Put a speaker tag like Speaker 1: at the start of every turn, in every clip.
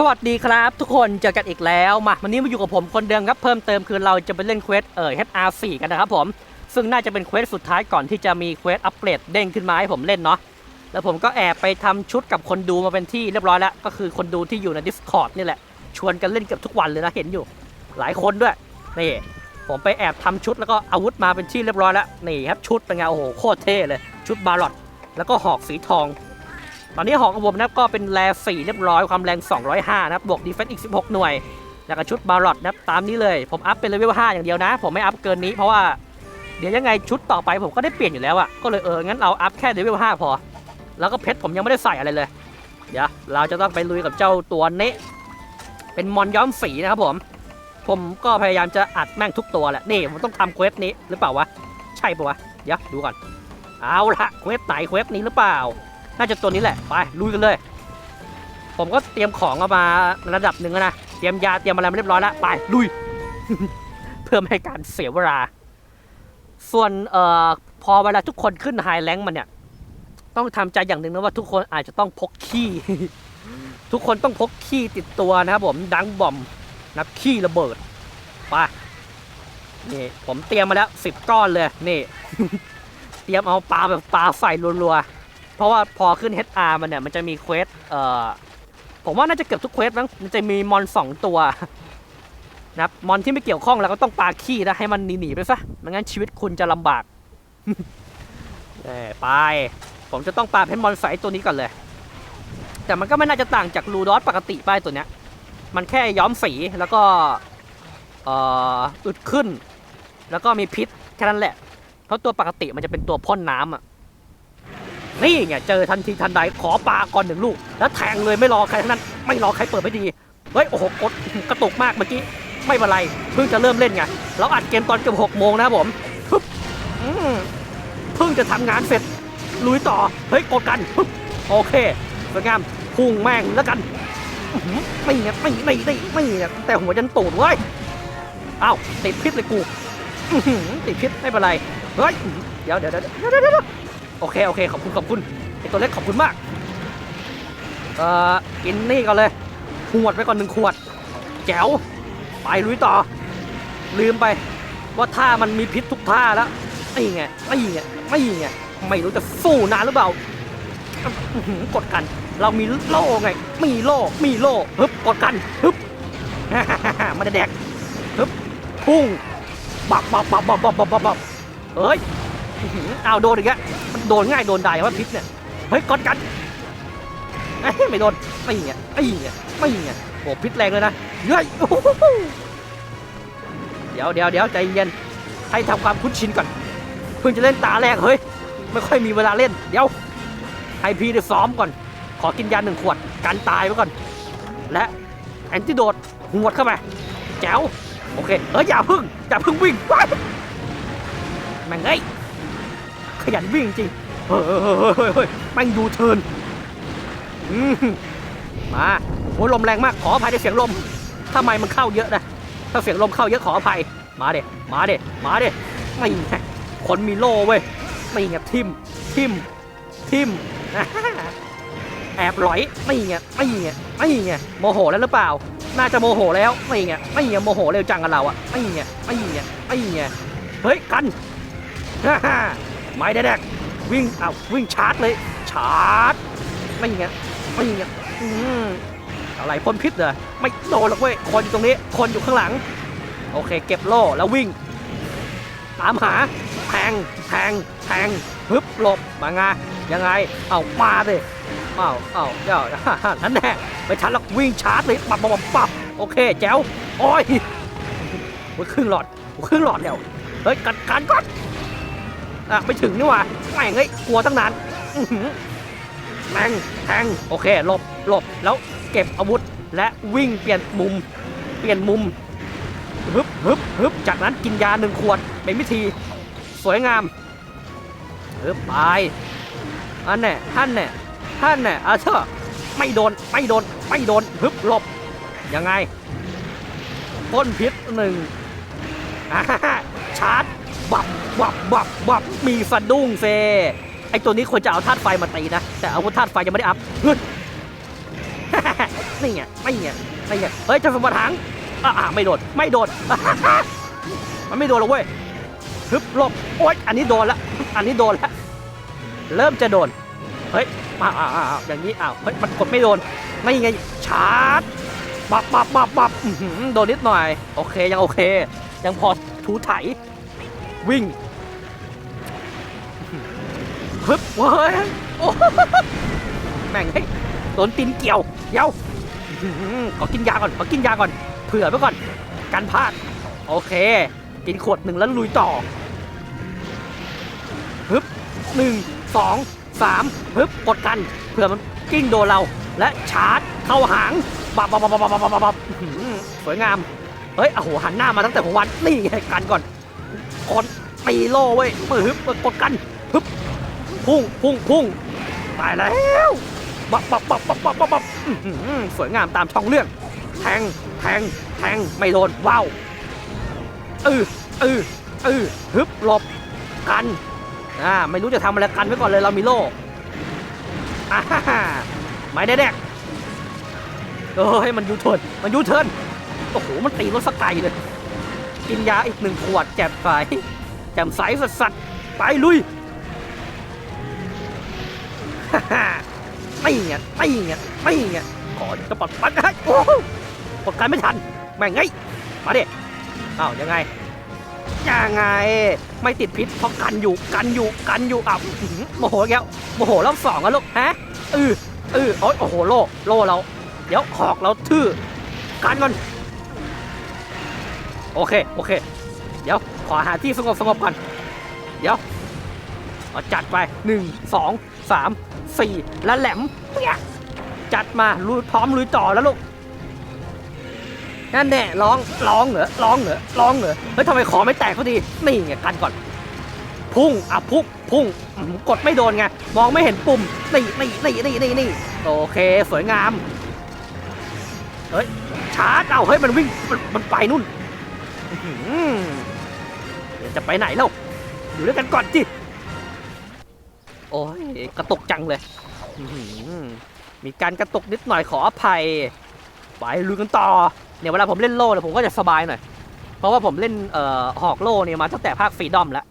Speaker 1: สวัสดีครับทุกคนเจอกันอีกแล้วมาวันนี้มาอยู่กับผมคนเดิมครับเพิ่มเติมคือเราจะไปเล่นเควสเอ่อ HR4 กันนะครับผม ซึ่งน่าจะเป็นเควสสุดท้ายก่อนที่จะมีเควสอัปเกรดเด้งขึ้นมาให้ผมเล่นเนาะแล้วผมก็แอบไปทำชุดกับคนดูมาเป็นที่เรียบร้อยแล้ว ก็คือคนดูที่อยู่ใน Discord นี่แหละ ชวนกันเล่นเกือบทุกวันเลยนะเห็นอยู่ หลายคนด้วยนี่ผมไปแอบทำชุดแล้วก็อาวุธมาเป็นที่เรียบร้อยแล้วนี่ครับชุดเป็นไงโอ้โหโคตรเท่เลยชุดบาร์ลอตแล้วก็หอกสีทอง ตอนนี้หอกของผมนะครับก็เป็นแร4เรียบร้อยความแรง 205 นะครับบวกดีเฟนซ์อีก 16 หน่วย แล้วก็ชุดบาร์ลอตนะครับตามนี้เลยผมอัพเป็นเลเวล5อย่างเดียวนะ ผมไม่อัพเกินนี้เพราะว่าเดี๋ยวยังไงชุดต่อไปผมก็ได้เปลี่ยนอยู่แล้วอะ่ะก็เลยเอองั้นเราอัพแค่เลเวล5พอ แล้วก็เพชรผมยังไม่ได้ใส่อะไรเลย เดี๋ยวเราจะต้องไปลุยกับเจ้าตัวเนะเป็นมอนย้อมสีนะครับผม ผมก็พยายามจะอัดแม่งทุกตัวแหละนี่ผมต้องทำเควสนี้หรือเปล่าวะใช่ปะวะเดี๋ยวดูก่อน เอาละเควสไหนเควสนี้หรือเปล่า น่าจะตัวนี้แหละ ไปลุยกันเลย ผมก็เตรียมของเอามาระดับหนึ่งแล้วนะ เตรียมยาเตรียมอะไรมาเรียบร้อยแล้ว ไปลุย เพื่อไม่ให้การเสียเวลา ส่วนเอ่อพอเวลาทุกคนขึ้นไฮแลงมันเนี่ย ต้องทำใจอย่างหนึ่งนะว่าทุกคนอาจจะต้องพกขี้ทุกคนต้องพกขี้ติดตัวนะครับผมดังบอมนับขี้ระเบิดไปนี่ผมเตรียมมาแล้วสิบก้อนเลยนี่ เตรียมเอาปลาแบบปลาใส่รัวๆ เพราะว่าพอขึ้น HR มันเนี่ยมันจะมีเควสเอ่อผมว่าน่าจะเกือบทุกเควสมั้งมันจะมีมอนสองตัวนะครับมอนที่ไม่เกี่ยวข้องแล้วก็ต้องปาขี้นะให้มันหนีๆไปซะไม่งั้นชีวิตคุณจะลำบากเอ้ไป ผมจะต้องปาเพนมอนส่ไอ้ตัวนี้ก่อนเลย แต่มันก็ไม่น่าจะต่างจากรูดอสปกติป้ายตัวเนี้ย มันแค่ย้อมสีแล้วก็เอ่ออึดขึ้น แล้วก็มีพิษแค่นั้นแหละ เพราะตัวปกติมันจะเป็นตัวพ่นน้ำอะ นี่ไงเจอทันทีทันใดขอปลาก่อนหนึ่งลูก แล้วแทงเลยไม่รอใครทั้งนั้น ไม่รอใครเปิดไม่ดีเฮ้ยโอ้โหกดกระตุกมากเมื่อกี้ไม่เป็นไรเพิ่งจะเริ่มเล่นไงเราอัดเกมตอนเกือบหกโมงนะผมปึ๊บอืมเพิ่งจะทำงานเสร็จลุยต่อเฮ้ยกดกันปึ๊บโอเคสวยงามพุ่งแม่งแล้วกันอื้อหือไม่ไม่ไม่ไม่ไม่ไงแต่หัวจันตูดเว้ยอ้าวติดพิษเลยกูติดพิษไม่เป็นไรเฮ้ยเดี๋ยวเดี๋ยวเดี๋ยวเดี๋ยว โอเคโอเคขอบคุณขอบคุณไอตัวเล็กขอบคุณมากเอ่อกินนี่ก่อนเลยขวดไปก่อนหนึ่งขวดแจวไปลุยต่อ ลืมไป ว่าท่ามันมีพิษทุกท่าแล้วไอ้ไงไอ้ไงไอ้ไงไม่รู้จะสู้นานหรือเปล่ากดกัน เรามีโล่ไง มีโล่มีโล่ฮึบกดกันฮึบมันจะแดกฮึบพุ่งบับบับบับบับบับบับบับเฮ้ยเอาโดนอีกแล้ว โดนง่ายโดนได้ว่าพิษเนี่ย เฮ้ยกดกันเอ้ยไม่โดนไม่เงี้ยไม่เงี้ยไม่เงี้ยโอ้พิษแรงเลยนะเฮ้ยโอ้โหเดี๋ยวเดี๋ยวเดี๋ยวใจเย็นให้ทำความคุ้นชินก่อนเพิ่งจะเล่นตาแรกเฮ้ยไม่ค่อยมีเวลาเล่น เดี๋ยวให้พี่ได้ซ้อมก่อน ขอกินยาหนึ่งขวดกันตายไว้ก่อน และแอนติโดดหวดเข้าไปแจ๋วโอเคเอออย่าพึ่งอย่าพึ่งวิ่งไปแม่งเอ้ย ขยันวิ่งจริงเฮ้ยเฮ้ยแม่งดูเทิร์นมาโอ้ลมแรงมากขออภัยในเสียงลมถ้าไม่มันเข้าเยอะนะถ้าเสียงลมเข้าเยอะขออภัยมาเด็มาเด็มาเด็ไม่ไงคนมีโล่เว้ยไม่ไงทิมทิมทิมแอบหลอยไม่ไงไม่ไงไม่ไงโมโหแล้วหรือเปล่า น่าจะโมโหแล้วไม่ไงไม่ไงโมโหเร็วจังกับเราอะไม่ไงไม่ไงไม่ไงเฮ้ยกัน ได้แดกวิ่งเอาวิ่งชาร์จเลย ชาร์จ ไม่ไงไม่ไงอืมอะไรพ่นพิษเหรอไม่โดนหรอกเว้ยคนอยู่ตรงนี้ คนอยู่ข้างหลัง โอเค เก็บโล่แล้ววิ่ง ตามหาแทงแทงแทงฮึบหลบมาไงยังไง เอามาดิเอาเอาเดี๋ยวนั่นแน่ไปชันแล้ววิ่งชาร์จเลยปับปับปับปับโอเคแจ๋วโอ้ยโอ้ยครึ่งหลอดโอ้ยครึ่งหลอดแล้วเฮ้ยกันกันก่อน อะไม่ถึงนี่หว่าแม่งเฮ้ยกลัวตั้งนานแม่งแทงโอเคหลบหลบแล้วเก็บอาวุธและวิ่งเปลี่ยนมุม เปลี่ยนมุมฮึบฮึบฮึบจากนั้นกินยาหนึ่งขวดเป็นวิธีสวยงามฮึบไปอันแน่ท่านแน่ท่านแน่อาเชอไม่โดนไม่โดนไม่โดนฮึบหลบยังไงพ่นพิษหนึ่งชาร์จ บับบับบับบับมีสะดุ้งเซไอตัวนี้ควรจะเอาธาตุไฟมาตีนะ แต่อาวุธธาตุไฟยังไม่ได้อัพเฮ้ยนี่ไงไม่ไงไม่ไงเฮ้ยจะสมบัติหางอ่าไม่โดนไม่โดนมันไม่โดนหรอกเว้ยฮึบหลบโอ๊ยอันนี้โดนละอันนี้โดนละเริ่มจะโดนเฮ้ยอ่าอ่าอ่าอย่างนี้อ้าวเฮ้ยมันกดไม่โดนไม่ไงชาร์จปับปับปับปับโดนนิดหน่อย โอเคยังโอเค ยังพอถูไถ วิ่งฮึบเฮ้ยโอ้โหแม่งเฮ้ยโดนตีนเกี่ยวเยวอื้อหือขอกินยาก่อนขอกินยาก่อน เผื่อไว้ก่อนกันพลาด โอเค กินขวดหนึ่งแล้วลุยต่อฮึบหนึ่งสองสามฮึบกดกันเผื่อมันกิ้งโดนเรา และชาร์จเข้าหางบับบับบับบับบับบับบับอื้อหือสวยงามเฮ้ยโอ้โหหันหน้ามาตั้งแต่หัววันนี่กันก่อน คนตีโล่เว้ยเปิดฮึบเปิดกดกันฮึบพุ่งพุ่งพุ่งตายแล้วบับบับบับบับบับบับบับอื้อหือสวยงามตามช่องเรื่อง แทงแทงแทงไม่โดนว้าวเออเออเออฮึบหลบกันอ่าไม่รู้จะทำอะไรกันไว้ก่อนเลยเรามีโล่อ่าฮ่าฮ่าไม่ได้แดกเออให้มันยูเทิร์นมันยูเทิร์นโอ้โหมันตีรถสกไกลเลย กินยาอีกหนึ่งขวดแจ่มใสแจ่มใสสัสสัสๆไปลุยฮ่าฮ่าไม่เงี้ยไม่เงี้ยไม่เงี้ยขอจะปลดปัดให้โอ้โหกดกันไม่ทันแม่งไงมาดิอ้าวยังไงยังไง ไม่ติดพิษเพราะกันอยู่กันอยู่กันอยู่อ้าวอื้อหือโมโหแล้วโมโหรอบสองอะลูกฮะเออเออโอ๊ยโอ้โหโล่โล่เรา เดี๋ยวหอกเราทื่อกันก่อน โอเค โอเค เดี๋ยว ขอหาที่สงบสงบก่อน เดี๋ยวเอาจัดไปหนึ่งสองสามสี่แล้วแหลมเปี้ยจัดมาลุยพร้อมลุยต่อแล้วลูก นั่นแน่ร้องร้องเหรอร้องเหรอร้องเหรอเฮ้ยทำไมขอไม่แตกพอดี นี่ไงกันก่อน พุ่งอะพุ่งพุ่งกดไม่โดนไง มองไม่เห็นปุ่ม นี่นี่นี่นี่นี่นี่โอเค สวยงาม เฮ้ยชาร์จเอาเฮ้ย มันวิ่ง มันไปนู่น เดี๋ยวจะไปไหนเล่าอยู่ด้วยกันก่อนจิโอ้ยกระตกจังเลย มีการกระตุกนิดหน่อยขออภัย ไปลุยกันต่อ เนี่ยเวลาผมเล่นโล่เนี่ยผมก็จะสบายหน่อย เพราะว่าผมเล่นเอ่อหอกโล่เนี่ยมาตั้งแต่ภาคฟรีดอมแล้ว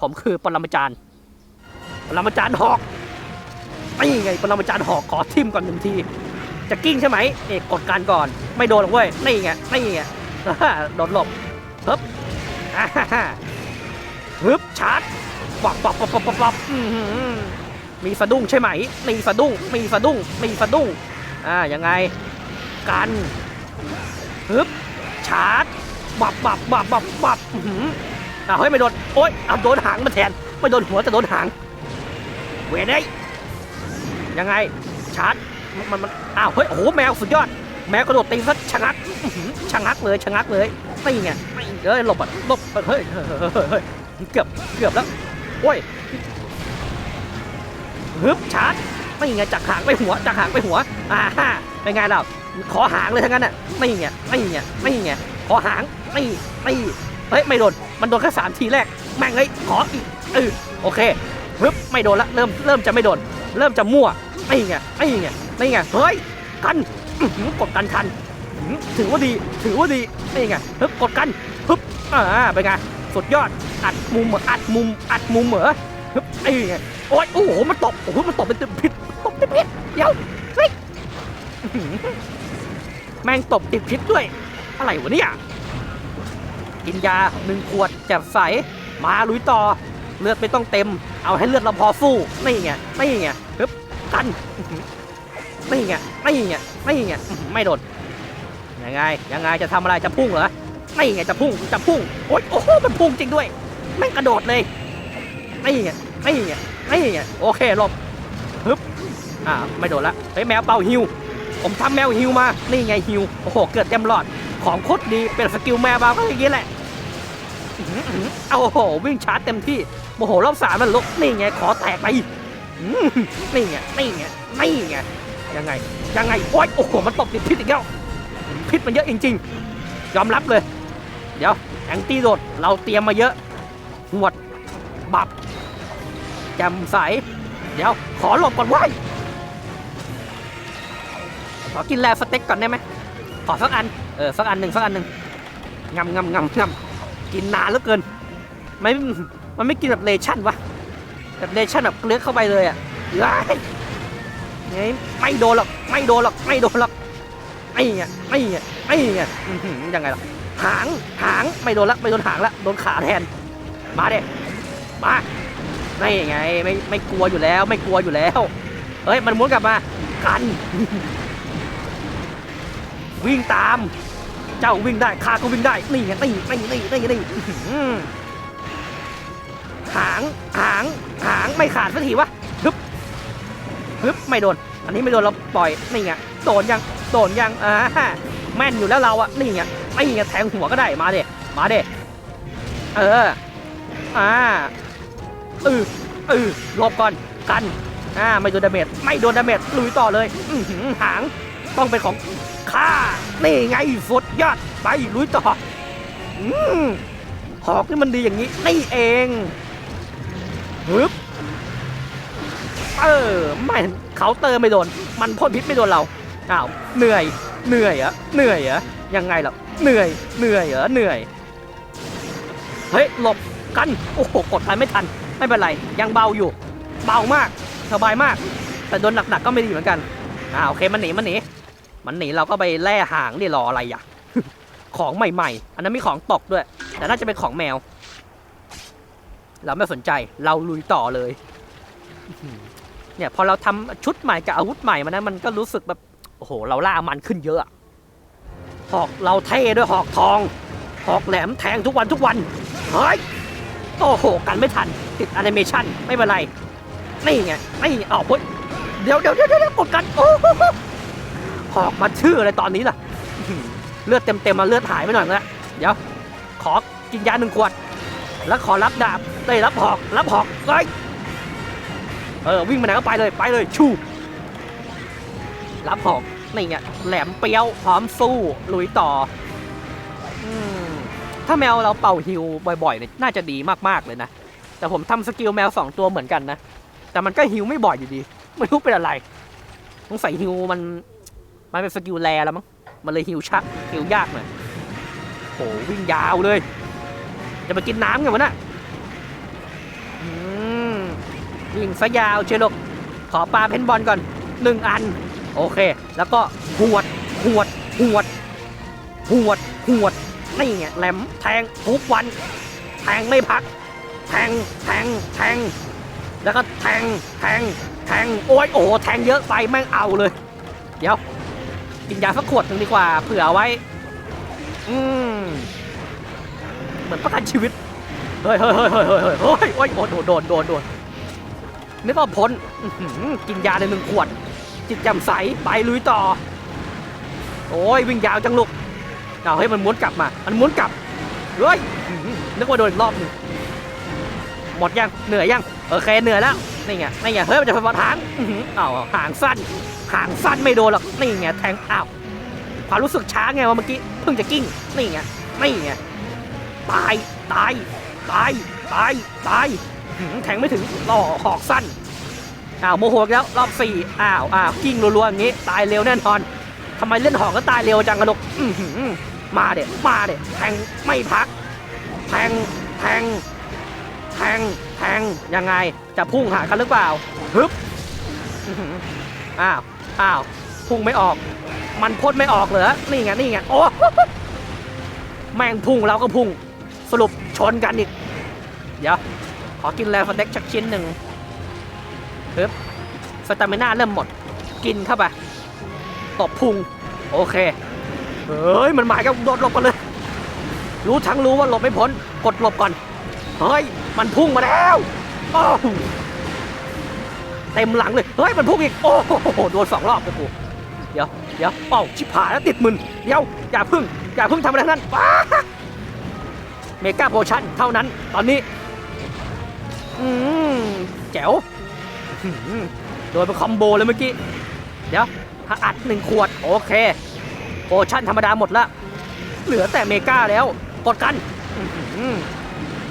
Speaker 1: ผมคือปรมาจารย์ ปรมาจารย์หอกนี่ไงปรมาจารย์หอกขอทิมก่อนหนึ่งที จะกิ้งใช่ไหม เอกกดการก่อน ไม่โดนหรอกเว้ย นี่ไง นี่ไงโดนหลบ ฮึบฮึบชาร์จปับปับปับปับปับปับมีสะดุ้งใช่ไหม มีสะดุ้ง มีสะดุ้ง มีสะดุ้ง อ่า ยังไง กันฮึบชาร์จบับบับบับบับบับอื้อหืออ้าวเฮ้ยไม่โดน โอ๊ยเอาโดนหางมาแทน ไม่โดนหัวแต่โดนหาง เวรได้ยยังไง ชาร์จ มันมัน อ้าว เฮ้ย โอ้โห แมวสุดยอด แมวกระโดดตีซะชะงักชะงักเลยชะงักเลย นี่ไงเอ้ยหลบอะหลบเฮ้ยเฮ้ยเกือบเกือบแล้วโอ้ยฮึบชาร์จไม่ไงจากหางไปหัวจากหางไปหัวอ่าฮะเป็นไงล่ะขอหางเลยทั้งนั้นน่ะไม่ไงไม่ไงไม่ไงขอหางไม่ไม่เฮ้ยไม่โดนมันโดนแค่สามทีแรกแม่งเฮ้ยขออีกเออโอเคฮึบไม่โดนละเริ่มเริ่มจะไม่โดน เริ่มจะมั่วไม่ไงไม่ไงไม่ไงเฮ้ยกันหือกดกันทัน ถือว่าดีถือว่าดีไม่ไงฮึบกดกันฮึบอ่าเป็นไงสุดยอดอัดมุมเหรออัดมุมอัดมุมเหรอฮึบไอ้ไงโอ๊ยโอ้โหมันตบโอ้โหมันตบเป็นผิดตบเป็นผิดเดี๋ยวเฮ้ยแม่งตบติดพิษด้วย อะไรวะเนี่ยกินยาหนึ่งขวดแจ่มใสมาลุยต่อ เลือดไม่ต้องเต็ม เอาให้เลือดเราพอสู้นี่ไงนี่ไงปึ๊บกันนี่ไงนี่ไงนี่ไงไม่โดน ยังไง ยังไงจะทำอะไรจะพุ่งเหรอนี่ไงจะพุ่งจะพุ่งโอ๊ยโอ้โหมันพุ่งจริงด้วยแม่งกระโดดเลยนี่ไงนี่ไงนี่ไงโอเคหลบฮึบอ่าไม่โดนละเฮ้แมวเป่าฮิว ผมทำแมวฮิวมานี่ไงฮิวโอ้โหเกิดเต็มหลอดของโคตรดีเป็นสกิลแมวมาก็อย่างนี้แหละอืออือเอาโอ้โหวิ่งชาร์จเต็มที่โมโหรอบสามมันลุกนี่ไงขอแตกไปนี่ไงนี่ไงนี่ไงยังไงยังไงโอ๊ยโอ้โหมันตบติดพิษอีกแล้ว พิษมันเยอะจริง ๆ ยอมรับเลย เดี๋ยวแองตี้โดดเราเตรียมมาเยอะหวดบับแจำใส เดี๋ยวขอหลบก่อนไว้ขอกินแลสเต็กก่อนได้ไหมขอสักอัน เออสักอันหนึ่งสักอันหนึ่งงำงำงำงำกินนานเหลือเกินไม่มันไม่กินแบบเลชั่นวะแบบเลชั่นแบบเลือกเข้าไปเลยอะเฮ้ยไม่โดนหรอกไม่โดนหรอกไม่โดนหรอก ไอ้เงี้ยไอ้เงี้ยไอ้เงี้ยยังไงล่ะ หาง หาง ไม่โดนละ ไม่โดนหางละ โดนขาแทน มาเด้มาไม่ไง ไม่ไม่กลัวอยู่แล้ว ไม่กลัวอยู่แล้ว เฮ้ย มันม้วนกลับมา กัน วิ่งตาม เจ้าวิ่งได้ข้าก็วิ่งได้ นี่ไงนี่นี่นี่นี่นี่อื้อหือหาง หาง หาง ไม่ขาดสักทีวะ ฮึบ ฮึบ ไม่โดน อันนี้ไม่โดนเราปล่อย นี่ไง โดนยัง โดนยังอ่าแม่นอยู่แล้วเราอะนี่ไงนี่ไงแทงหัวก็ได้มาเด็มาเด็เอออ่าเออเออหลบก่อนกันอ่าไม่โดนดาเมจไม่โดนดาเมจลุยต่อเลยอือหือหางต้องเป็นของข้านี่ไงสุดยอดไปลุยต่ออืมหอกนี่มันดีอย่างนี้นี่เองฮึบเออไม่เคาเตอร์ไม่โดน มันพ่นพิษไม่โดนเรา อ้าวเหนื่อยเหนื่อยอะเหนื่อยอะยังไงล่ะเหนื่อยเหนื่อยเหรอเหนื่อยเฮ้ยหลบกันโอ้โหกดทันไม่ทันไม่เป็นไรยังเบาอยู่ เบามากสบายมาก แต่โดนหนักๆก็ไม่ดีเหมือนกันอ่าโอเคมันหนีมันหนีมันหนีเราก็ไปแล่หางนี่รออะไรอะของใหม่ ๆ อันนั้นมีของตกด้วย แต่น่าจะเป็นของแมว เราไม่สนใจเราลุยต่อเลยเนี่ยพอเราทำชุดใหม่กับอาวุธใหม่มานะมันก็รู้สึกแบบ โอ้โห เราล่ามันขึ้นเยอะ หอกเราเท่ด้วยหอกทอง หอกแหลมแทงทุกวันทุกวัน เฮ้ย โอ้โห กันไม่ทัน ติดแอนิเมชันไม่เป็นไร นี่ไง นี่อ้าวเฮ้ยเดี๋ยวเดี๋ยวเดี๋ยวเดี๋ยวกดกัน โอ้โหหอกมาชื่ออะไรตอนนี้ล่ะ เลือดเต็มเต็มมาเลือดหายไปหน่อยแล้วเดี๋ยว ขอกินยาหนึ่งขวด แล้วขอรับดาบ ได้รับหอก รับหอกเฮ้ยเออวิ่งไปไหนก็ไปเลย ไปเลย ชู รับหอกนี่ไงแหลมเปรี้ยวพร้อมสู้ลุยต่ออืมถ้าแมวเราเป่าฮิวบ่อยๆเนี่ยน่าจะดีมากๆเลยนะ แต่ผมทำสกิลแมวสองตัวเหมือนกันนะ แต่มันก็ฮิวไม่บ่อยอยู่ดีไม่รู้เป็นอะไรต้องใส่ฮิวมันมันเป็นสกิลแรแล้วมั้งมันเลยฮิวชักฮิวยากหน่อยโหวิ่งยาวเลย จะไปกินน้ำไงวะน่ะอืมวิ่งซะยาวเชียวลูกขอปลาเพนบอลก่อนหนึ่งอัน โอเค แล้วก็หวดหวดหวดหวดหวดนี่ไงแหลมแทงทุกวัน แทงไม่พัก แทงแทงแทง แล้วก็แทงแทงแทงโอ้ยโอ้แทงเยอะไปแม่งเอาเลย เดี๋ยวกินยาสักขวดหนึ่งดีกว่าเผื่อไว้ อืมเหมือนประกันชีวิตเฮ้ยเฮ้ยเฮ้ยเฮ้ยเฮ้ยเฮ้ยเฮ้ยโอ้ยโดนโดนโดนโดนโดนนึกว่าพ้นกินยาในหนึ่งขวด จิตแจ่มใสไปลุยต่อ โอ้ยวิ่งยาวจังลูกเอาให้มันม้วนกลับมา มันม้วนกลับเฮ้ยนึกว่าโดนรอบหนึงหมดยังเหนื่อยยังโอเคเหนื่อยแล้วนี่ไงนี่ไงเฮ้ยมันจะไปฟันหางอื้อหืออ้าวหางสั้นหางสั้นไม่โดนหรอกนี่ไงแทงอ้าวความรู้สึกช้าไงว่าเมื่อกี้เพิ่งจะกิ้งนี่ไงนี่ไงตายตายตายตายตายแทงไม่ถึงล่อหอกสั้น อ้าวโมโหแล้วรอบสี่อ้าวอ้าวกิ้งรัวๆอย่างงี้ตายเร็วแน่นอนทำไมเล่นหอกก็ตายเร็วจังกระดกมาเด็มาเด็แทงไม่พัก แทงแทงแทงแทงยังไงจะพุ่งหากันหรือเปล่าฮึบอื้อหืออ้าวอ้าวพุ่งไม่ออก มันพ่นไม่ออกเหรอนี่ไงนี่ไงโอ้แม่งพุ่งเราก็พุ่งสรุปชนกันอีก เดี๋ยว ขอกินแรงสเต็กชักชิ้นหนึ่ง ปึ๊บสตามิน่าเริ่มหมด กินเข้าไป ตบพุง โอเค เฮ้ย มันหมายกับโดดหลบกันเลย รู้ทั้งรู้ว่าหลบไม่พ้น กดหลบก่อน เฮ้ย มันพุ่งมาแล้วโอ้เต็มหลังเลย เฮ้ย มันพุ่งอีก โอ้โห โดนสองรอบโอ้โหเดี๋ยว เดี๋ยวเป้าชิบหายแล้วติดมึน เดี๋ยว อย่าพึ่ง อย่าพึ่งทำอะไรนั้นเมกาโพชั่นเท่านั้น ตอนนี้ อืมแจ๋ว โดนเป็นคอมโบเลยเมื่อกี้ เดี๋ยวถ้าอัดหนึ่งขวด โอเคโพชั่นธรรมดาหมดละ เหลือแต่เมกาแล้ว กดกัน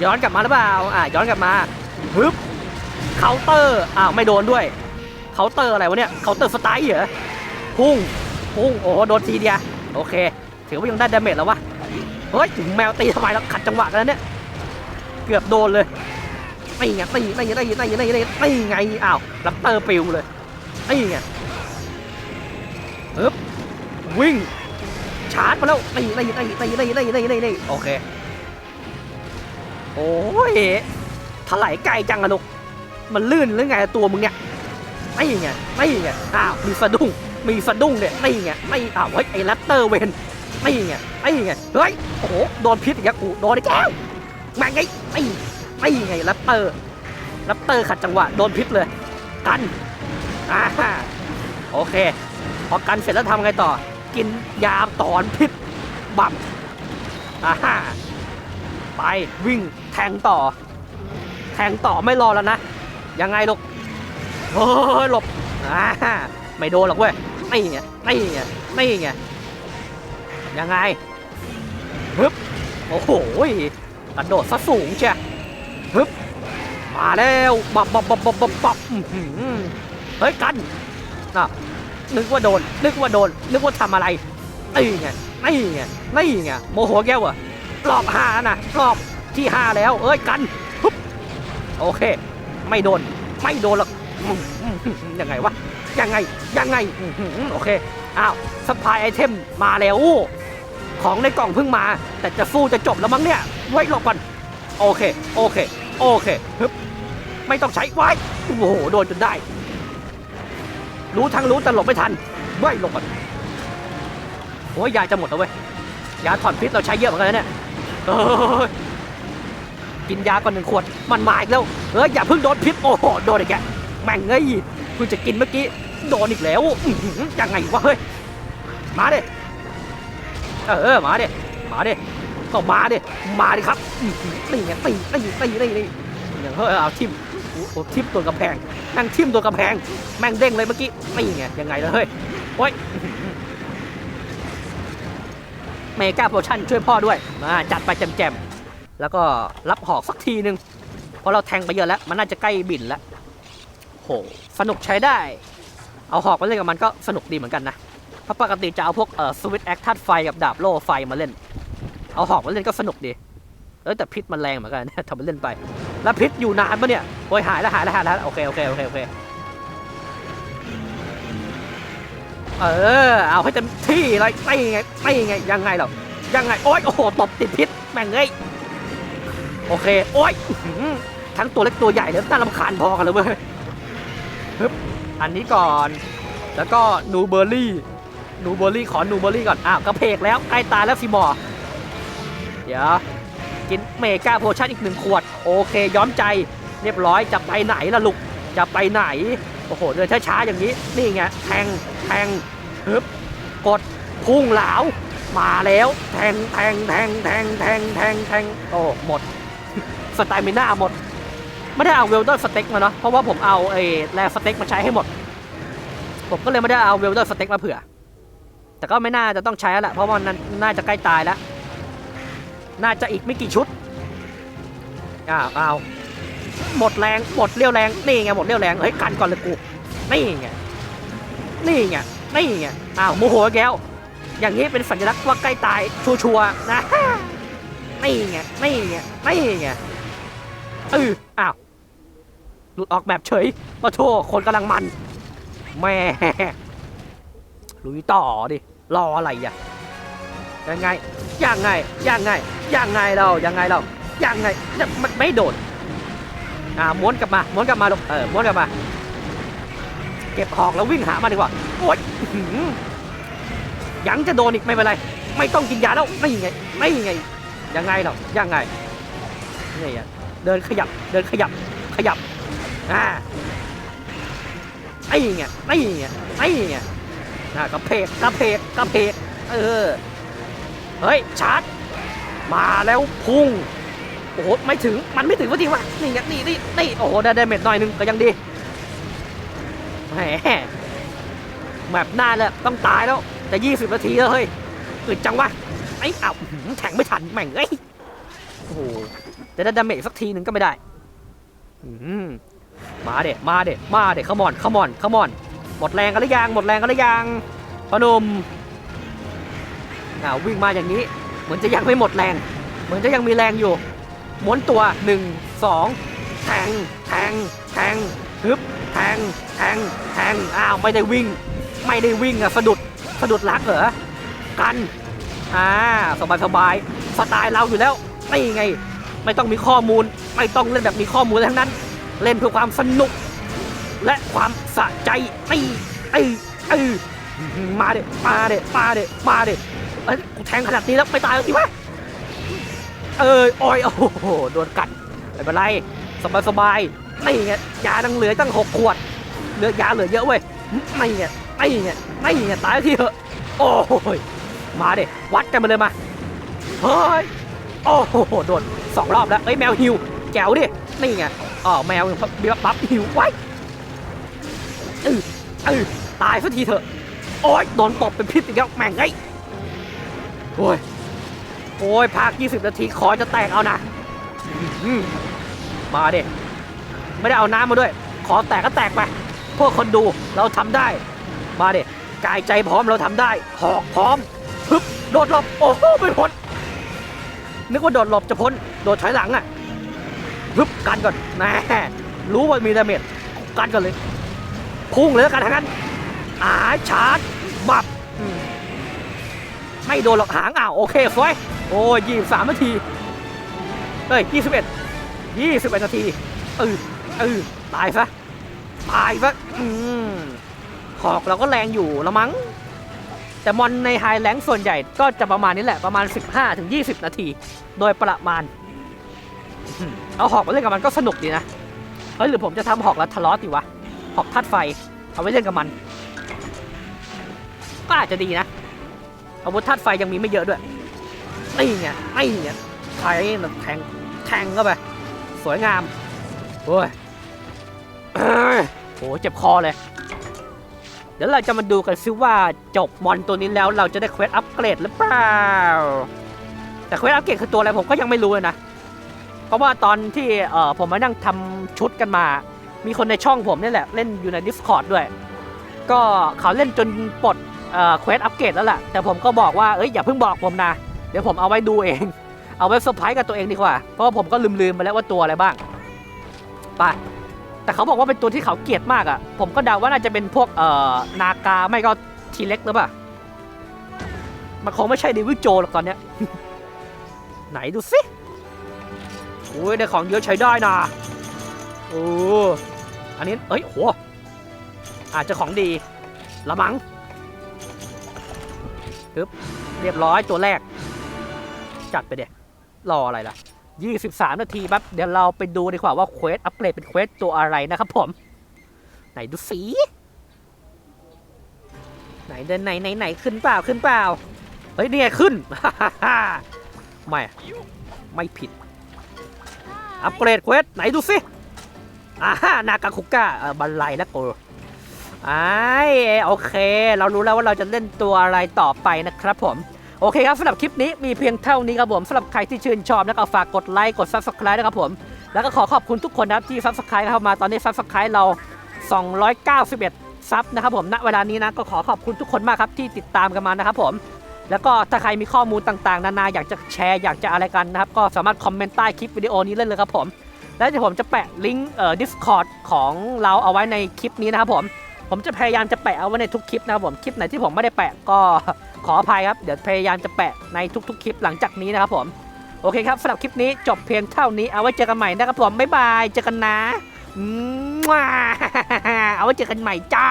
Speaker 1: ย้อนกลับมาหรือเปล่า อ่าย้อนกลับมาฮึบเคาน์เตอร์ อ้าวไม่โดนด้วย เคาน์เตอร์อะไรวะเนี่ยเคาน์เตอร์สไตล์เหรอ พุ่ง พุ่ง โอ้โหโดนทีเดียวโอเค ถือว่ายังได้ดาเมจแล้ววะ เฮ้ยแมวตีทำไมแล้วขัดจังหวะกันแล้วเนี่ย เกือบโดนเลย นี่ไงนี่นี่นี่นี่นี่นี่นี่ไงอ้าวลับเตอร์ปิวเลยนี่ไงปึ๊บวิ่งชาร์จมาแล้วนี่นี่นี่นี่นี่นี่นี่นี่นี่โอเคโอ้ยถลายไกลจังอะลูกมันลื่นหรือไงตัวมึงเนี่ยนี่ไงนี่ไงอ้าวมีสะดุ้งมีสะดุ้งเนี่ยนี่ไงไม่อ้าวเฮ้ยไอ้แรปเตอร์เวนนี่ไงนี่ไงเฮ้ยโอ้โหโดนพิษอีกแล้วกูโดนอีกแล้วม่งไงนี่ นี่ไงแรปเตอร์แรปเตอร์ขัดจังหวะโดนพิษเลย กันอ่าโอเค พอกันเสร็จแล้วทำไงต่อ กินยาตอนพิษบับอ่าไปวิ่งแทงต่อ แทงต่อไม่รอแล้วนะ ยังไงลูกเฮ้ยหลบอ่าไม่โดนหรอกเว้ยนี่ไงนี่ไงนี่ไงยังไงฮึบโอ้โหกระโดดซะสูงเชีย ฮึบมาแล้วบับบับบับบับบับบับอื้อหือเฮ้ยกันน่ะนึกว่าโดน นึกว่าโดน นึกว่าทำอะไรนี่ไงนี่ไงนี่ไงโมโหแก้วเหรอะรอบห้านะรอบที่ห้าแล้ว เอ้ยกันฮึบโอเค ไม่โดน ไม่โดนหรอกยังไงวะ ยังไง ยังไง โอเค อ้าวสปายไอเทมมาแล้ว ของในกล่องเพิ่งมา แต่จะสู้จะจบแล้วมั้งเนี่ย ไว้หลบก่อน โอเค โอเค โอเคฮึบไม่ต้องใช้ไว้โอ้โห โดนจนได้ รู้ทั้งรู้แต่หลบไม่ทันไว้หลบก่อนโอ้ยยาจะหมดแล้วเว้ย ยาถอนพิษเราใช้เยอะเหมือนกันนะเนี่ยเอ้ยกินยาก่อนหนึ่งขวด มันมาอีกแล้ว เอ้ยอย่าเพิ่งโดนพิษ โอ้โห โดนอีกแกแม่งเอ้ยเพิ่งจะกินเมื่อกี้ โดนอีกแล้วยังไงวะเฮ้ย มาเดิเออ มาเดิมาเดิ ก็มาดิมาดิครับอื้อหือนี่ไงตีตีตีตีตีอย่างเฮ้ยเอาทิมโอ้ทิมตัวกระแพงแม่งทิมตัวกระแพงแม่งเด้งเลยเมื่อกี้นี่ไงยังไงล่ะเฮ้ยโอ้ยเมกาโพชั่นช่วยพ่อด้วยมาจัดไปแจมๆแล้วก็รับหอกสักทีหนึ่งเพราะเราแทงไปเยอะแล้ว มันน่าจะใกล้บินแล้วโหสนุกใช้ได้ เอาหอกมาเล่นกับมันก็สนุกดีเหมือนกันนะเพราะปกติจะเอาพวกเอ่อสวิตแอคทัดไฟกับดาบโล่ไฟมาเล่น เอาหอกมาเล่นก็สนุกดีเออแต่พิษมันแรงเหมือนกันเนี่ยทำมันเล่นไป แล้วพิษอยู่นานปะเนี่ยโอ้ยหายแล้วหายแล้วหายแล้วโอเคโอเคโอเคโอเคเออเอาให้เต็มที่เลยไม่ไงไม่ไงยังไงหรอยังไงโอ๊ยโอ้โหตบติดพิษแม่งเอ้ยโอเคโอ๊ยทั้งตัวเล็กตัวใหญ่เลยน่ารำคาญพอกันเลยเว้ยฮึบอันนี้ก่อนแล้วก็นูเบอร์รี่นูเบอร์รี่ขอนูเบอร์รี่ก่อนอ้าวกระเพกแล้วใกล้ตายแล้วฟิมอร์ เดี๋ยวกินเมกาโพชั่นอีกหนึ่งขวด โอเคย้อมใจเรียบร้อยจะไปไหนล่ะลูกจะไปไหน โอ้โห เดินช้าๆ อย่างนี้ นี่ไง แทง แทงฮึบกด พุ่งเหลามาแล้ว แทง แทง แทง แทง แทง แทง แทง โอ้ หมด สไตล์มิน่าหมด ไม่ได้เอาเวลเดอร์สเต็กมาเนาะ เพราะว่าผมเอาไอ้แรสเต็กมาใช้ให้หมด ผมก็เลยไม่ได้เอาเวลเดอร์สเต็กมาเผื่อ แต่ก็ไม่น่าจะต้องใช้แล้วแหละเพราะว่ามันน่าจะใกล้ตายแล้ว น่าจะอีกไม่กี่ชุดอ้าวอ้าวหมดแรงหมดเรี่ยวแรงนี่ไงหมดเรี่ยวแรงเฮ้ยกันก่อนเลยกูนี่ไงนี่ไงนี่ไงอ้าวโมโหแก้ว อย่างนี้เป็นสัญลักษณ์ว่าใกล้ตายชัวร์ๆนะนี่ไงนี่ไงนี่ไงเอออ้าวหลุดออกแบบเฉยปะโทคนกำลังมันแม่ลุยต่อดิรออะไรอะ ยังไงยังไงยังไงยังไงเรายังไงเรายังไงมันไม่โดดอ่าม้วนกลับมาม้วนกลับมาลูกเออม้วนกลับมา เก็บหอกแล้ววิ่งหามันดีกว่าโอ๊ยยังจะโดนอีกไม่เป็นไร ไม่ต้องกินยาแล้วไม่ยังไงไม่ยังไงยังไงเรายังไงนี่อะเดินขยับเดินขยับขยับอ่าไอ้เงี้ยไอ้เงี้ยไอ้เงี้ยน่ากระเพกกระเพกกระเพกเออ เฮ้ยชาร์จมาแล้วพุ่งโอ้โหไม่ถึงมันไม่ถึงพอดีว่ะนี่ไงนี่นี่นี่โอ้โหได้ได้เม็ดหน่อยนึงก็ยังดีแหมแบบหน้าเลยต้องตายแล้วแต่ยี่สิบนาทีแล้วเฮ้ยอึดจังวะไอ้อ้าอื้อหือแข่งไม่ทันแม่งเอ้ยโอ้โหจะได้ดาเมจสักทีหนึ่งก็ไม่ได้มาเด็มาเด็มาเด็ขมอนขมอนขมอนหมดแรงกันหรือยังหมดแรงกันหรือยังพนม วิ่งมาอย่างนี้ เหมือนจะยังไม่หมดแรง เหมือนจะยังมีแรงอยู่ม้วนตัวหนึ่งสองแทง แทง แทงฮึบแทง แทง แทง อ้าว ไม่ได้วิ่ง ไม่ได้วิ่งอะสะดุด สะดุดรักเหรอ กัน อ่า สบายสบายสไตล์เราอยู่แล้ว นี่ไง ไม่ต้องมีข้อมูล ไม่ต้องเล่นแบบมีข้อมูลทั้งนั้น เล่นเพื่อความสนุก และความสะใจไอ้ไอ้ไอ้มาเด็มาเด็มาเด็มาเด็ อ้ยกูแทงขนาดนี้แล้วไม่ตายแล้วสิวะเอ้ยโอ้ยโอ้โหโดนกัดไม่เป็นไรสบายสบายนี่ไงยาดังเหลือตั้งหกขวดเหลือยาเหลือเยอะเว้ยไม่ไงไม่ไงไม่ไงตายทีเถอะโอ้ยมาเด็วัดกันมาเลยมาเฮ้ยโอ้โหโดนสองรอบแล้วเอ้ยแมวฮิวแจ๋วดินี่ไงอ๋อแมวเบี้ยปั๊บฮิวไว้เออเออตายสักทีเถอะโอ้ยโดนตบเป็นพิษอีกแล้วแม่งไง โอ้ย โอ้ยพัก 20 นาทีคอจะแตกเอานะมาเด็ไม่ได้เอาน้ำมาด้วย ขอแตกก็แตกไป พวกคนดูเราทำได้ มาเด็กายใจพร้อมเราทำได้หอกพร้อมฮึบโดดหลบ โอ้โหไม่พ้นนึกว่าโดดหลบจะพ้น โดดถอยหลังอะฮึบกันก่อนแหน่รู้ว่ามีดาเมจกันก่อนเลย พุ่งเลยกันทั้งนั้นอาชาร์จ ไม่โดนหรอกหางอ้าวโอเคสวยโอ้ยยี่สามนาทีเฮ้ยยี่สิบเอ็ดยี่สิบเอ็ดนาทีเออเออตายซะตายซะอืมหอกเราก็แรงอยู่ละมั้งแต่มอนในไฮแลงส่วนใหญ่ก็จะประมาณนี้แหละประมาณ 15-20 นาที โดยประมาณ เอาหอกมาเล่นกับมันก็สนุกดีนะ เฮ้ยหรือผมจะทำหอกแล้วทะเลาะดีวะ หอกธาตุไฟ เอาไว้เล่นกับมัน ก็อาจจะดีนะ อาวุธธาตุไฟยังมีไม่เยอะด้วยไอ้เนี่ยไงนี่ไงไทยแทงแทงเข้าไป สวยงามโอ้ยเอ้ยโหเจ็บคอเลย เดี๋ยวเราจะมาดูกันซิว่าจบมอนตัวนี้แล้วเราจะได้เควสอัปเกรดหรือเปล่า แต่เควสอัปเกรดคือตัวอะไรผมก็ยังไม่รู้เลยนะ เพราะว่าตอนที่เออผมมานั่งทำชุดกันมา มีคนในช่องผมนี่แหละ เล่นอยู่ใน Discord ด้วย ก็เขาเล่นจนปลด เควสอัปเกรดแล้วล่ะแต่ผมก็บอกว่าเอ้ยอย่าเพิ่งบอกผมนะ เดี๋ยวผมเอาไว้ดูเอง เอาไว้เซอร์ไพรส์กับตัวเองดีกว่า เพราะว่าผมก็ลืมๆไปแล้วว่าตัวอะไรบ้างไปแต่เขาบอกว่าเป็นตัวที่เขาเกลียดมากอะ่ะ ผมก็เดาว่าน่าจะเป็นพวกเอ่อนากาไม่ก็ทีเล็กหรือเปล่ามันคงไม่ใช่เดวิโจหรอกตอนเนี้ยไหนดูสิโอ้ยได้ของเยอะใช้ได้นะโอ้อันนี้เอ้ยโหอาจจะของดีละมัง ปึ๊บเรียบร้อยตัวแรก จัดไปเด็กรออะไรล่ะ 23 นาทีปั๊บเดี๋ยวเราไปดูดีกว่าว่าเควสอัปเกรดเป็นเควสตัวอะไรนะครับผม ไหนดูสีไหนเดินไหนไหนไหนขึ้นเปล่าขึ้นเปล่าเฮ้ยเนี่ไงขึ้นไม่ไม่ผิด อัปเกรดเควสไหนดูสิอ่าฮานากาคุก้าบันไลและโก ไอ้โอเค เรารู้แล้วว่าเราจะเล่นตัวอะไรต่อไปนะครับผม โอเคครับสำหรับคลิปนี้มีเพียงเท่านี้ครับผมสำหรับใครที่ชื่นชอบนะครับฝากกดไลค์กด subscribe นะครับผม แล้วก็ขอขอบคุณทุกคนนะครับที่ subscribe เข้ามาตอนนี้ subscribe เรา 291ซับนะครับผมณเวลานี้นะก็ขอขอบคุณทุกคนมากครับที่ติดตามกันมานะครับผมแล้วก็ถ้าใครมีข้อมูลต่างๆ นานาอยากจะแชร์อยากจะอะไรกันนะครับ ก็สามารถคอมเมนต์ใต้คลิปวิดีโอนี้เลยเลยครับผม แล้วเดี๋ยวผมจะแปะลิงก์เอ่อ Discord ของเราเอาไว้ในคลิปนี้นะครับผม ผมจะพยายามจะแปะเอาไว้ในทุกคลิปนะครับผมคลิปไหนที่ผมไม่ได้แปะก็ขออภัยครับ เดี๋ยวพยายามจะแปะในทุกๆ คลิปหลังจากนี้นะครับผมโอเคครับสำหรับคลิปนี้จบเพียงเท่านี้เอาไว้เจอกันใหม่นะครับผมบ๊ายบายเจอกันนะเอาไว้เจอกันใหม่จ้า